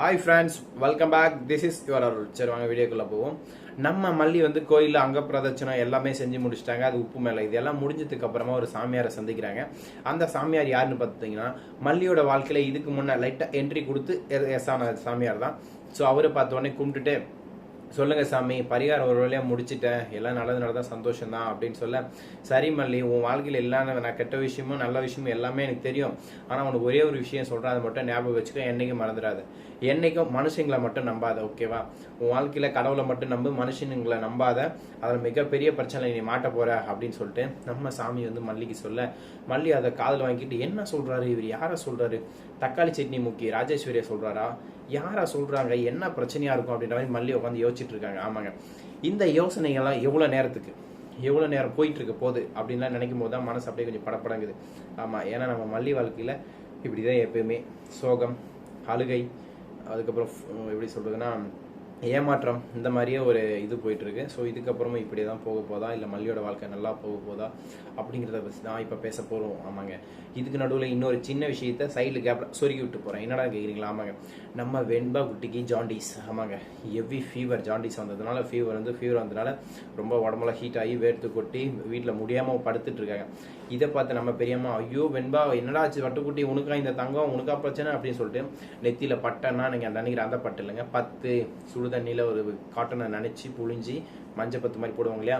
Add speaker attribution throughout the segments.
Speaker 1: Hi friends welcome back this is your Arul சரி வாங்க வீடியோக்குள்ளே போவோம். நம்ம மல்லி வந்து கோயிலில் அங்க பிரதட்சணம் எல்லாமே செஞ்சு முடிச்சிட்டாங்க. அது உப்பு மேலே. இது எல்லாம் முடிஞ்சதுக்கு அப்புறமா ஒரு சாமியாரை சந்திக்கிறாங்க. அந்த சாமியார் யாருன்னு பார்த்தீங்கன்னா மல்லியோட வாழ்க்கையில இதுக்கு முன்னே லைட்டாக என்ட்ரி கொடுத்து எஸ் ஆன சாமியார் தான் ஸோ அவரை பார்த்த உடனே கும்பிட்டுட்டு சொல்லுங்க சாமி பரிகாரம் ஒரு வழியாக முடிச்சிட்டேன். எல்லாம் நல்லது நடந்தா சந்தோஷம் தான் அப்படின்னு சொல்ல சரி மல்லி உன் வாழ்க்கையில் எல்லாம் நான் கெட்ட விஷயமும் நல்ல விஷயமும் எல்லாமே எனக்கு தெரியும். ஆனால் உனக்கு ஒரே ஒரு விஷயம் சொல்கிறேன் அதை மட்டும் ஞாபகம் வச்சுக்க என்னைக்கும் மறந்துடாது. என்னைக்கும் மனுஷங்களை மட்டும் நம்பாத ஓகேவா உன் வாழ்க்கையில் கடவுளை மட்டும் நம்பு மனுஷனுங்களை நம்பாத. அதில் மிகப்பெரிய பிரச்சனை நீ மாட்ட போகிற அப்படின்னு சொல்லிட்டு நம்ம சாமி வந்து மல்லிக்கு சொல்ல மல்லி அதை காதில் வாங்கிட்டு என்ன சொல்கிறாரு இவர் யாரை சொல்கிறாரு தக்காளி சட்னி முக்கி ராஜேஸ்வரியை சொல்றாரா? யாரா சொல்றாங்க? என்ன பிரச்சனையா இருக்கும் அப்படின்ற மாதிரி மல்லி உட்காந்து யோசிச்சுட்டு இருக்காங்க. ஆமாங்க. இந்த யோசனைகள்லாம் எவ்வளவு நேரத்துக்கு? எவ்வளவு நேரம் போயிட்டு இருக்க போகுது அப்படின்லாம் நினைக்கும் போது தான் மனசு அப்படியே கொஞ்சம் படப்படங்குது. ஆமா ஏன்னா நம்ம மல்லி வாழ்க்கையில இப்படிதான் எப்பயுமே சோகம் அழுகை அதுக்கப்புறம் எப்படி சொல்றதுன்னா ஏமாற்றம் இந்த மாதிரியே ஒரு இது போயிட்டுருக்கு. ஸோ இதுக்கப்புறமா இப்படியே தான் போக போதா? இல்லை மல்லியோட வாழ்க்கை நல்லா போக போதா? அப்படிங்கிறத பற்றி தான் இப்போ பேச போகிறோம் ஆமாங்க. இதுக்கு நடுவில் இன்னொரு சின்ன விஷயத்த சைடில் கேப்பில் சொருகி விட்டு போகிறேன் என்னடா கேட்குறீங்களா ஆமாங்க. நம்ம வெண்பா குட்டிக்கு ஜாண்டிஸ் ஆமாங்க. ஹெவி ஃபீவர் ஜாண்டிஸ் வந்ததுனால ஃபீவர் வந்து ஃபீவர் வந்ததுனால ரொம்ப உடம்புல ஹீட் ஆகி வேர்த்து கொட்டி வீட்டில் முடியாமல் படுத்துட்டு இருக்காங்க. இதை பார்த்து நம்ம பெரியம்மா ஐயோ வெண்பா என்னடா ஆச்சு? வட்டுக்குட்டி உனக்கா இந்த தங்கம்? உனக்கா பிரச்சனை? அப்படின்னு சொல்லிட்டு நெத்தியில் பட்டன்னா நீங்கள் நினைக்கிற அந்த பட்டு இல்லைங்க. பத்து சுடு தண்ணியில் ஒரு காட்டனை நினச்சி புழிஞ்சி மஞ்சள் பத்து மாதிரி போடுவாங்க இல்லையா?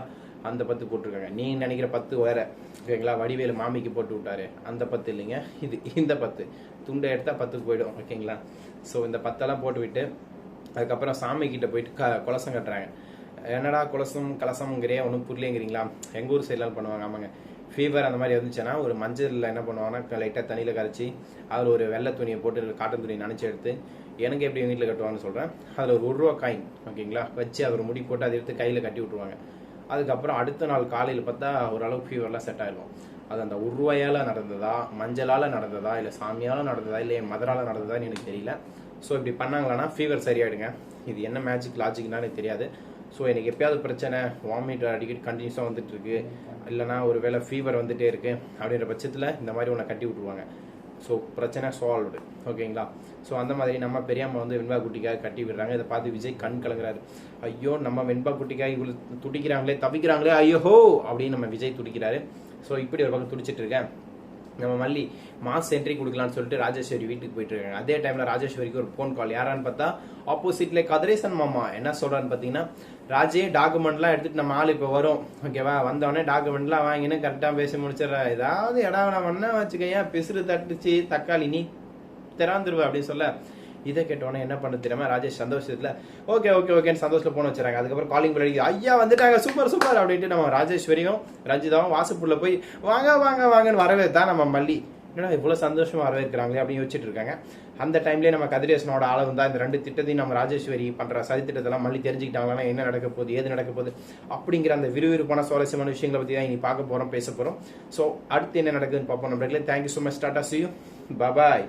Speaker 1: அந்த பத்து போட்டிருக்காங்க. நீ நினைக்கிற பத்து வேற. ஓகேங்களா? வடிவேலு மாமிக்கு போட்டு விட்டாரு. அந்த பத்து இல்லைங்க. இது இந்த பத்து. துண்டை எடுத்தால் பத்துக்கு போயிடும். ஓகேங்களா? ஸோ இந்த பத்தெல்லாம் போட்டு விட்டு அதுக்கப்புறம் சாமி கிட்ட போயிட்டு க குலசம் கட்டுறாங்க. என்னடா குலசம் கலசம்ங்கிறே ஒன்றும் புரியலங்கிறீங்களா எங்கள் ஊர் சைட்லாம் பண்ணுவாங்க. ஆமாங்க. ஃபீவர் அந்த மாதிரி வந்துச்சுன்னா ஒரு மஞ்சளில் என்ன பண்ணுவாங்கன்னா லைட்டாக தண்ணியில் கரைச்சி அதில் ஒரு வெள்ளை துணியை போட்டு காட்டன் துணியை நினச்சி எடுத்து எனக்கு எப்படி எங்கள் வீட்டில் கட்டுவாங்கன்னு சொல்கிறேன் அதில் ஒரு ஒரு ரூபா காயின் ஓகேங்களா வச்சு அவர் முடி போட்டு அதை எடுத்து கையில் கட்டி விட்ருவாங்க அதுக்கப்புறம் அடுத்த நாள் காலையில் பார்த்தா ஓரளவுக்கு ஃபீவர்லாம் செட் ஆயிடும் அது அந்த ஒரு ரூபாயால் நடந்ததா மஞ்சளால் நடந்ததா இல்லை சாமியால் நடந்ததா இல்லை என் மதரால் நடந்ததான்னு எனக்கு தெரியல. ஸோ இப்படி பண்ணாங்களான்னா ஃபீவர் சரியாயிடுங்க. இது என்ன மேஜிக் லாஜிக்னாலும் எனக்கு தெரியாது. ஸோ எனக்கு எப்பயாவது பிரச்சனை வாமிட் அடிக்கடி கண்டினியூஸாக வந்துட்டு இருக்கு இல்லைனா ஒரு வேளை ஃபீவர் வந்துட்டே இருக்கு. அப்படின்ற பட்சத்தில் இந்த மாதிரி உன்னை கட்டி விட்ருவாங்க ஸோ பிரச்சனை சால்வ்டு ஓகேங்களா ஸோ அந்த மாதிரி நம்ம பெரியம்மா வந்து வெண்பா குட்டிக்காக கட்டி விடுறாங்க. இதை பார்த்து விஜய் கண் கலங்குறாரு. ஐயோ நம்ம வெண்பா குட்டிக்காக இவ்வளோ துடிக்கிறாங்களே தவிக்கிறாங்களே ஐயோ அப்படின்னு நம்ம விஜய் துடிக்கிறாரு. ஸோ இப்படி ஒரு பக்கம் துடிச்சிட்டு இருக்கேன். நம்ம மல்லி மாஸ் என்ட்ரி கொடுக்கலாம்னு சொல்லிட்டு ராஜேஸ்வரி வீட்டுக்கு போயிட்டு இருக்காங்க. அதே டைம்ல ராஜேஸ்வரிக்கு ஒரு ஃபோன் கால் யாரான்னு பார்த்தா ஆப்போசிட்ல கதிரேசன் மாமா. என்ன சொல்றான்னு பார்த்தீங்கன்னா ராஜே டாக்குமெண்ட்லாம் எடுத்துட்டு நம்ம ஆள் இப்போ வரும். ஓகேவா வந்தவொடனே டாக்குமெண்ட்லாம் வாங்கினு கரெக்டாக பேசி முடிச்சிடற. ஏதாவது இடம் நான் பண்ண வச்சுக்கையா பிசுறு தட்டுச்சு? தக்காளி நீ திறந்துருவ அப்படின்னு சொல்ல இதை கேட்டோன்னே என்ன பண்ண தெரியாம? ராஜேஷ் சந்தோஷத்துல ஓகே ஓகே ஓகேன்னு சந்தோஷத்துல போன வச்சுறாங்க. அதுக்கப்புறம் காலிங் பண்ணி ஐயா வந்துட்டாங்க. சூப்பர் சூப்பர் அப்படின்ட்டு நம்ம ராஜேஸ்வரியும் ரஞ்சிதாவும் வாசப்புள்ள போய் வாங்க வாங்க வாங்கன்னு வரவே தான் நம்ம மல்லி? என்னடா இவ்வளவு சந்தோஷமா வரவேற்கிறாங்களே அப்படின்னு யோசிச்சுட்டு இருக்காங்க. அந்த டைம்லயே நம்ம கதிரேசனோட அளவு தான். இந்த ரெண்டு திட்டத்தையும் நம்ம ராஜேஸ்வரி பண்ற சதி திட்டத்தெல்லாம் மல்லி தெரிஞ்சுக்கிட்டாங்கன்னா என்ன நடக்க போகுது ஏது நடக்க போகுது அப்படிங்கிற அந்த விறுவிறுப்பான சுவாரஸ்யமான விஷயங்களை பத்தி தான் இனி பார்க்க போறோம் பேச போறோம். ஸோ அடுத்து என்ன நடக்குதுன்னு பார்ப்போம் நம்மளே thank you so much tata see you bye